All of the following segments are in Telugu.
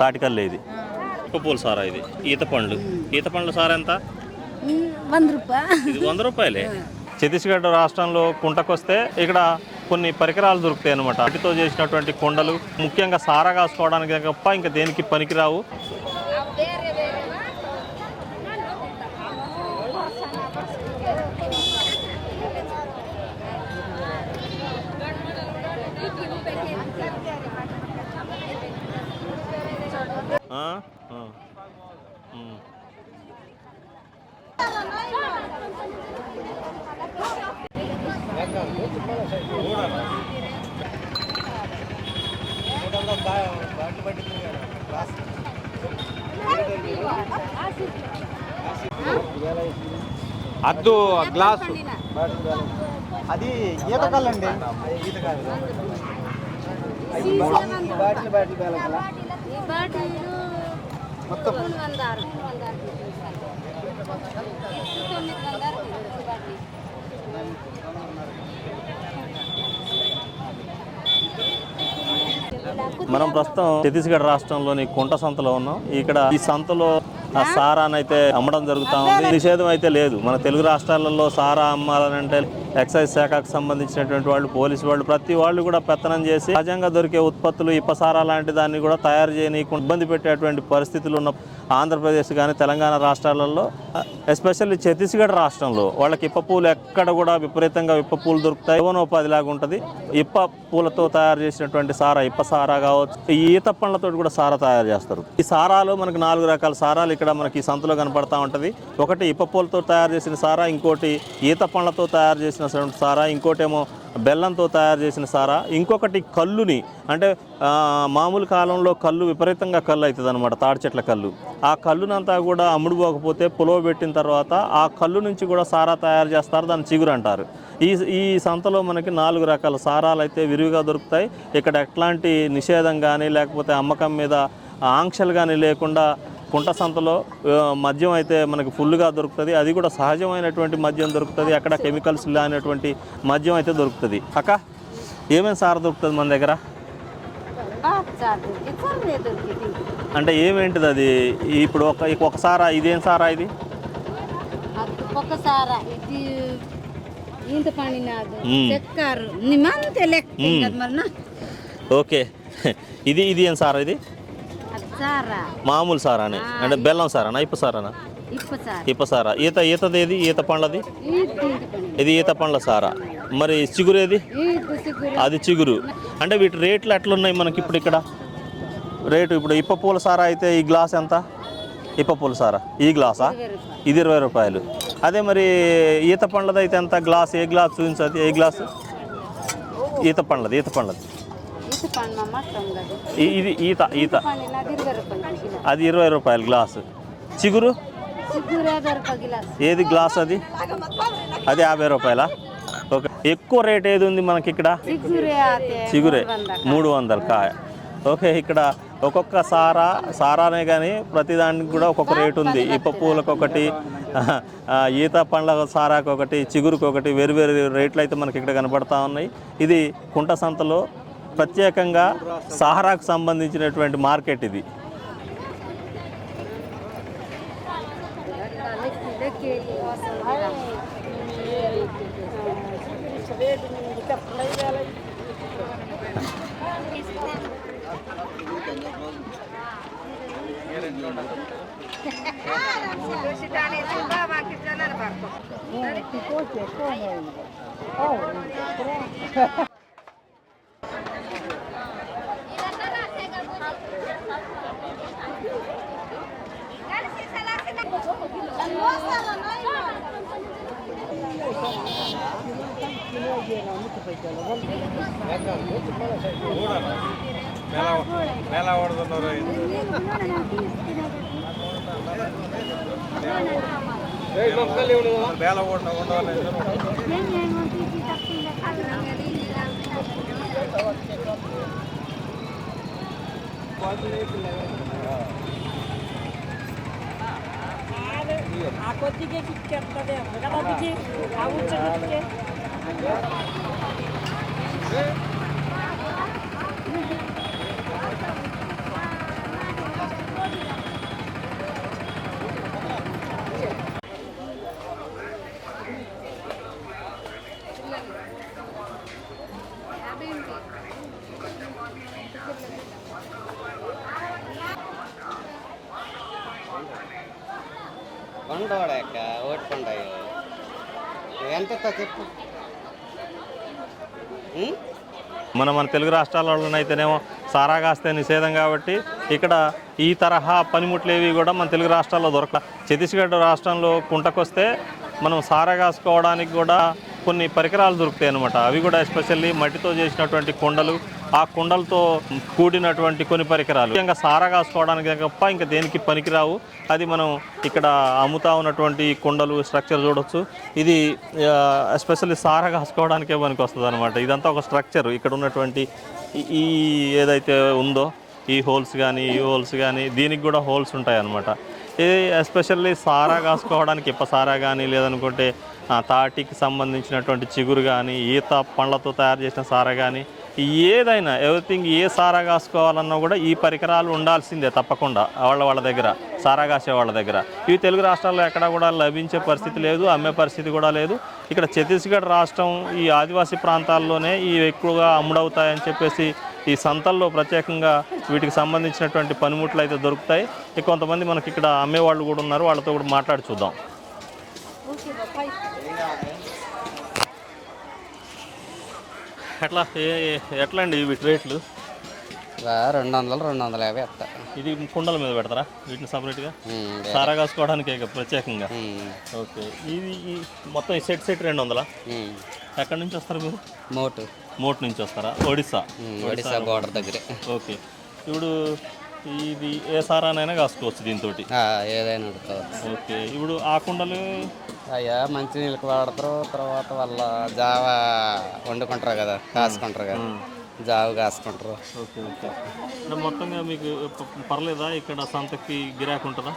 తాటికల్లు ఇది. పూల సారా ఇది. ఈత పండ్లు. ఈత పండ్ల సారా ఎంత? వంద రూపాయ ఇది వంద రూపాయలే. ఛత్తీస్గఢ్ రాష్ట్రంలో కుంటకొస్తే ఇక్కడ కొన్ని పరికరాలు దొరుకుతాయి అనమాట వాటితో చేసినటువంటి కుండలు ముఖ్యంగా సారా కాసుకోవడానికి తప్ప ఇంకా దేనికి పనికిరావు ఆ? ఆ. ఉమ్. అద్దు గ్లాసు. అది ఈత కళ్ళండి ఈత కాదు. బాటిల్ బాటిల్ బేలకల మొత్తం. మనం ప్రస్తుతం ఛత్తీస్గఢ్ రాష్ట్రంలోని కుంట సంతలో ఉన్నాం. ఇక్కడ ఈ సంతలో ఆ సారాని అయితే అమ్మడం జరుగుతా ఉంది. నిషేధం అయితే లేదు. మన తెలుగు రాష్ట్రాలలో సారా అమ్మాలనంటే ఎక్సైజ్ శాఖకు సంబంధించినటువంటి వాళ్ళు పోలీసు వాళ్ళు ప్రతి వాళ్ళు కూడా పెత్తనం చేసి సహజంగా దొరికే ఉత్పత్తులు ఇప్ప సారా లాంటి దాన్ని కూడా తయారు చేయనీయకుండా ఇబ్బంది పెట్టేటువంటి పరిస్థితులు ఉన్న ఆంధ్రప్రదేశ్ కానీ తెలంగాణ రాష్ట్రాలలో ఎస్పెషల్లీ ఛత్తీస్గఢ్ రాష్ట్రంలో వాళ్ళకి ఇప్ప పూలు ఎక్కడ కూడా విపరీతంగా ఇప్ప పూలు దొరుకుతాయి. జీవనోపాధి లాగా ఉంటుంది. ఇప్ప పూలతో తయారు చేసినటువంటి సారా ఇప్ప సారా కావచ్చు ఈ ఈత పండ్లతో కూడా సారా తయారు చేస్తారు. ఈ సారాలు మనకు నాలుగు రకాల సారాలు ఇక్కడ మనకి ఈ సంతలో కనపడతా ఉంటుంది. ఒకటి ఇప్ప పూలతో తయారు చేసిన సారా ఇంకోటి ఈత పండ్లతో తయారు చేసిన సారా ఇంకోటేమో బెల్లంతో తయారు చేసిన సారా. ఇంకొకటి కల్లుని అంటే మామూలు కాలంలో కళ్ళు విపరీతంగా కళ్ళు అవుతుంది అనమాట తాడి చెట్ల కళ్ళు. ఆ కళ్ళునంతా కూడా అమ్ముడుపోకపోతే పులవ పెట్టిన తర్వాత ఆ కళ్ళు నుంచి కూడా సారా తయారు చేస్తారు దాన్ని చిగురు అంటారు. ఈ ఈ సంతలో మనకి నాలుగు రకాల సారాలు అయితే విరివిగా దొరుకుతాయి. ఇక్కడ ఎట్లాంటి నిషేధం కానీ లేకపోతే అమ్మకం మీద ఆంక్షలు కానీ లేకుండా కుంట సంతలో మద్యం అయితే మనకి ఫుల్గా దొరుకుతుంది. అది కూడా సహజమైనటువంటి మద్యం దొరుకుతుంది. అక్కడ కెమికల్స్ లేనటువంటి మద్యం అయితే దొరుకుతుంది. అక్క ఏమేమి సార దొరుకుతుంది మన దగ్గర? అంటే ఏమేంటిది అది? ఇప్పుడు ఒక ఒక సారా ఇదేం సారా ఇది? ఇంత నా. ఓకే. ఇది ఇది ఏం సారా ఇది? అది సారా? మామూలు సారానే. అంటే బెల్లం సారానా? ఇప్ప సారానా? ఇప్ప సారా. ఈత ఈతది ఏది? ఈత పండ్లది? ఇది ఈత పండ్ల సారా. మరి చిగురేది ఇది సిగ్గురు అది చిగురు. అంటే వీటి రేట్లు ఎట్లున్నాయి మనకి ఇప్పుడు ఇక్కడ? రేటు ఇప్పుడు ఇప్ప పూల సారా అయితే ఈ గ్లాస్ ఎంత? ఇప్ప పూల సారా. ఈ గ్లాసా? ఇది ఇరవై రూపాయలు. అదే మరి ఈత పండ్లది అయితే ఎంత? గ్లాస్ ఏ గ్లాస్ చూపించదు ఏ గ్లాస్? ఈత పండ్లది ఈత పండ్లది. ఇది ఈత ఈత. అది ఇరవై రూపాయలు గ్లాసు. చిగురు? ఏది గ్లాస్ అది? అది యాభై రూపాయలా? ఓకే. ఎక్కువ రేట్ ఏది ఉంది మనకి ఇక్కడ? చిగురే మూడు వందలు కాయ. ఓకే ఇక్కడ ఒక్కొక్క సారా సారానే కానీ ప్రతిదానికి కూడా ఒక్కొక్క రేటు ఉంది. ఇప్ప పూలకు ఒకటి ఈత పండ్ల సారాకు ఒకటి చిగురుకు ఒకటి వేరు వేరు రేట్లు అయితే మనకి ఇక్కడ కనపడతా ఉన్నాయి. ఇది కుంట సంతలో ప్రత్యేకంగా సారాకు సంబంధించినటువంటి మార్కెట్ ఇది. మేళ ఓడుతున్నారు మేళ ఓడ ఉండవాలి ఆ కొద్దిగా కిక్కెత్తదేమో కదా బుజ్జి ఆ ఉచ్చ కొండోడాక ఓట్కొండయో ఎంత చెప్పు. మన మన తెలుగు రాష్ట్రాలలో అయితేనేమో సారా కాస్తే నిషేధం కాబట్టి ఇక్కడ ఈ తరహా పనిముట్లు ఏవి కూడా మన తెలుగు రాష్ట్రాల్లో దొరక ఛత్తీస్గఢ్ రాష్ట్రంలో కుంటకొస్తే మనం సారా కాసుకోవడానికి కూడా కొన్ని పరికరాలు దొరుకుతాయి అనమాట అవి కూడా ఎస్పెషల్లీ మట్టితో చేసినటువంటి కుండలు ఆ కుండలతో కూడినటువంటి కొన్ని పరికరాలు. ఇంకా సారా కాసుకోవడానికి తప్ప ఇంకా దేనికి పనికిరావు. అది మనం ఇక్కడ అమ్ముతా ఉన్నటువంటి కుండలు స్ట్రక్చర్ చూడొచ్చు. ఇది ఎస్పెషల్లీ సారా కాసుకోవడానికే పనికి వస్తుంది అనమాట ఇదంతా ఒక స్ట్రక్చర్. ఇక్కడ ఉన్నటువంటి ఈ ఏదైతే ఉందో ఈ హోల్స్ కానీ ఈ హోల్స్ కానీ దీనికి కూడా హోల్స్ ఉంటాయి అన్నమాట ఇది ఎస్పెషల్లీ సారా కాసుకోవడానికి ఇప్ప సారా కానీ లేదనుకుంటే తాటికి సంబంధించినటువంటి చిగురు కానీ ఈత పండ్లతో తయారు చేసిన సారా కానీ ఏదైనా ఎవ్రీథింగ్ ఏ సారా కాసుకోవాలన్నా కూడా ఈ పరికరాలు ఉండాల్సిందే తప్పకుండా వాళ్ళ వాళ్ళ దగ్గర సారా కాసే వాళ్ళ దగ్గర. ఇవి తెలుగు రాష్ట్రాల్లో ఎక్కడ కూడా లభించే పరిస్థితి లేదు అమ్మే పరిస్థితి కూడా లేదు. ఇక్కడ ఛత్తీస్గఢ్ రాష్ట్రం ఈ ఆదివాసీ ప్రాంతాల్లోనే ఇవి ఎక్కువగా అమ్ముడవుతాయని చెప్పేసి ఈ సంతల్లో ప్రత్యేకంగా వీటికి సంబంధించినటువంటి పనిముట్లు అయితే దొరుకుతాయి. ఇక కొంతమంది మనకి ఇక్కడ అమ్మేవాళ్ళు కూడా ఉన్నారు. వాళ్ళతో కూడా మాట్లాడి చూద్దాం. ఎట్లా? ఎట్లా అండి వీటి రేట్లు? రెండు వందలు రెండు వందల యాభై ఇస్తా ఇది కుండల మీద పెడతారా? వీటిని సపరేట్గా? సారా కాసుకోవడానికి ప్రత్యేకంగా? ఓకే. ఇది మొత్తం సెట్ సెట్ రెండు వందలా. ఎక్కడి నుంచి వస్తారు మీరు? మోటు. మోట్ నుంచి వస్తారా? ఒడిస్సా? ఒడిశా బోర్డర్ దగ్గరే. ఓకే. ఇప్పుడు ఇది ఏ సారానైనా కాసుకోవచ్చు దీంతో ఏదైనా ఉడుకోవచ్చు ఓకే. ఇప్పుడు ఆ కుండలు? అయ్యా మంచి నీళ్ళకి వాడతారు. తర్వాత వాళ్ళ జావ వండుకుంటారు కదా కాసుకుంటారు కదా. జావ కాసుకుంటారు. Okay okay. మొత్తంగా మీకు పర్లేదా? ఇక్కడ సంతకి గిరాకు ఉంటుందా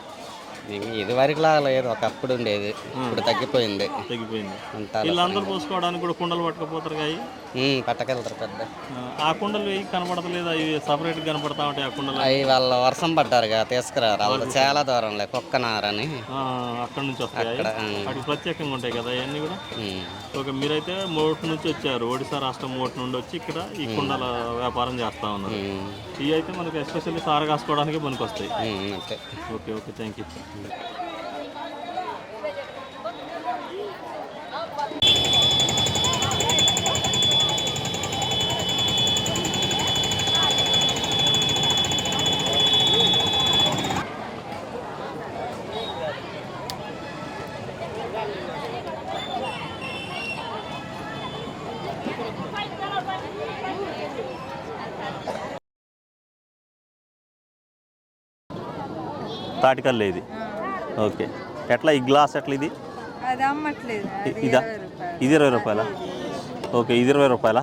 ఇది వరకు లాగా లేదు ఒకప్పుడు ఉండేది. ఇప్పుడు తగ్గిపోయింది. తగ్గిపోయింది. ఉంటారు వీళ్ళందరూ పోసుకోవడానికి కూడా కుండలు పట్టుకపోతారు కదా పట్టకెళ్తారు పెద్ద. ఆ, కుండలు ఏవి కనపడతలేదు అవి సపరేట్గా కనపడతా ఉంటాయి ఆ కుండలు అవి వాళ్ళ వర్షం పడ్డారుగా తీసుకురారు. వాళ్ళు చాలా దూరంలో కుక్కనారని. అక్కడ నుంచి వస్తాయి? అక్కడ ప్రత్యేకంగా ఉంటాయి కదా అవన్నీ కూడా. ఓకే మీరైతే మోట్ నుంచి వచ్చారు. ఒడిశా రాష్ట్రం మోట్ నుండి వచ్చి ఇక్కడ ఈ కుండల వ్యాపారం చేస్తా ఉన్నారు. ఇవి అయితే మనకి ఎస్పెషల్లీ సార కాసుకోవడానికి మనకు వస్తాయి ఓకే ఓకే థ్యాంక్ యూ తాటికల్లు ఇది. ఓకే. ఎట్లా ఈ గ్లాస్ ఎట్లా ఇది? ఇదా? ఇది ఇరవై రూపాయల? ఓకే ఇది ఇరవై రూపాయల?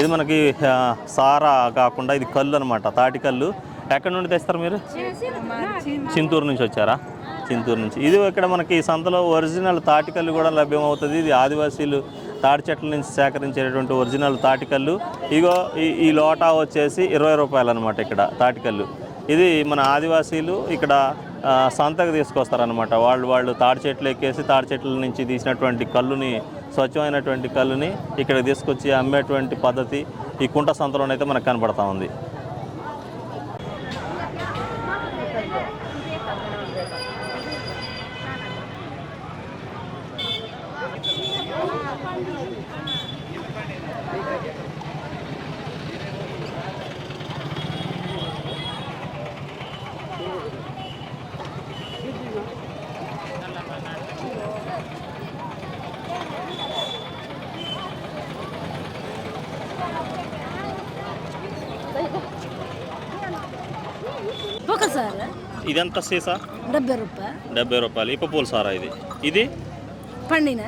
ఇది మనకి సారా కాకుండా ఇది కళ్ళు అనమాట తాటికల్లు. ఎక్కడి నుండి తెస్తారు మీరు? చింతూరు నుంచి వచ్చారా? చింతూరు నుంచి. ఇది ఇక్కడ మనకి సంతలో ఒరిజినల్ తాటికల్లు కూడా లభ్యమవుతుంది. ఇది ఆదివాసీలు తాటి చెట్ల నుంచి సేకరించేటువంటి ఒరిజినల్ తాటికల్లు. ఇగో ఈ ఈ లోటా వచ్చేసి ఇరవై రూపాయలు అనమాట ఇక్కడ తాటికల్లు. ఇది మన ఆదివాసీలు ఇక్కడ సంతకు తీసుకొస్తారనమాట వాళ్ళు వాళ్ళు తాడి చెట్లు ఎక్కేసి తాడి చెట్ల నుంచి తీసినటువంటి కళ్ళుని స్వచ్ఛమైనటువంటి కళ్ళుని ఇక్కడ తీసుకొచ్చి అమ్మేటువంటి పద్ధతి ఈ కుంట సంతలోనైతే మనకు కనపడతా ఉంది. ఒకసారి ఇదంతా సీసా? డెబ్బై రూపాయలు డెబ్బై రూపాయలు. ఇప్ప పూల సారా ఇది? ఇది? పండిన?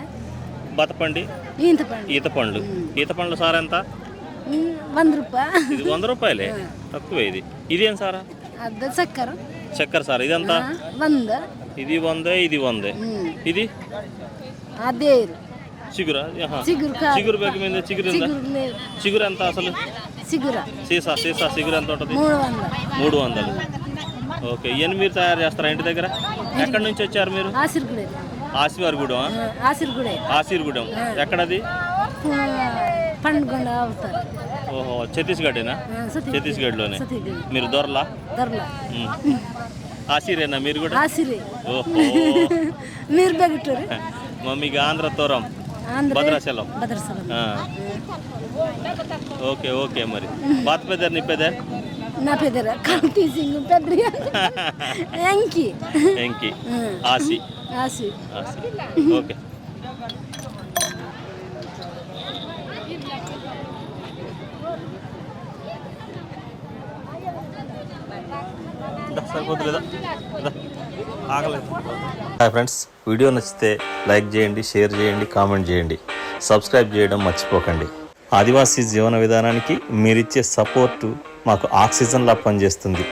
బతపండి. ఇంత పండి. ఈత పండ్లు. ఈత పండ్ల సారా ఎంత? వంద రూపాయలు ఇది వంద రూపాయలే? తక్కువే ఇది. ఇది ఏం సారా? చక్కెర. చక్కెర సార్? ఇదంతా? ఆ, వంద. ఇది వందే ఇది వందే. ఇది? అదే చిగురా. చిగురు బెగ్ మీద చిగురు చిగురు ఎంత అసలు? చిగుర. సీసా సీసా చిగురు ఎంత ఉంటుంది? మూడు వందలు. ఓకే ఇవన్నీ మీరు తయారు చేస్తారా? ఇంటి దగ్గర? ఎక్కడి నుంచి వచ్చారు మీరు? ఆసిరిగుడే. ఆసిరిగుడే ఆశీర్గూడెం. ఎక్కడది? పండుగ ఓహో ఛత్తీస్గఢేనా? ఛత్తీస్గఢ్లోనే. మీరు దొరలా. ఆసిరేనా మీరు కూడా? ఆసిరి. ఓహో. మీరు బెగటూరు మమ్మీకి ఆంధ్ర తోరం. భద్రాచలం. ఓకే ఓకే మరి. పాత పెద్దరు నీ పెద్దర్ నా పెద్దర కల్తీ సింగ్ పెద్ద ఎంకి ఎంకి ఆసి. ఆసి. ఆసి. ఓకే. సరిపోతుందా ఆగలేదు. హాయ్ ఫ్రెండ్స్ వీడియో నచ్చితే లైక్ చేయండి షేర్ చేయండి కామెంట్ చేయండి. సబ్స్క్రైబ్ చేయడం మర్చిపోకండి. ఆదివాసీ జీవన విధానానికి మీరిచ్చే సపోర్టు మాకు ఆక్సిజన్లా పనిచేస్తుంది.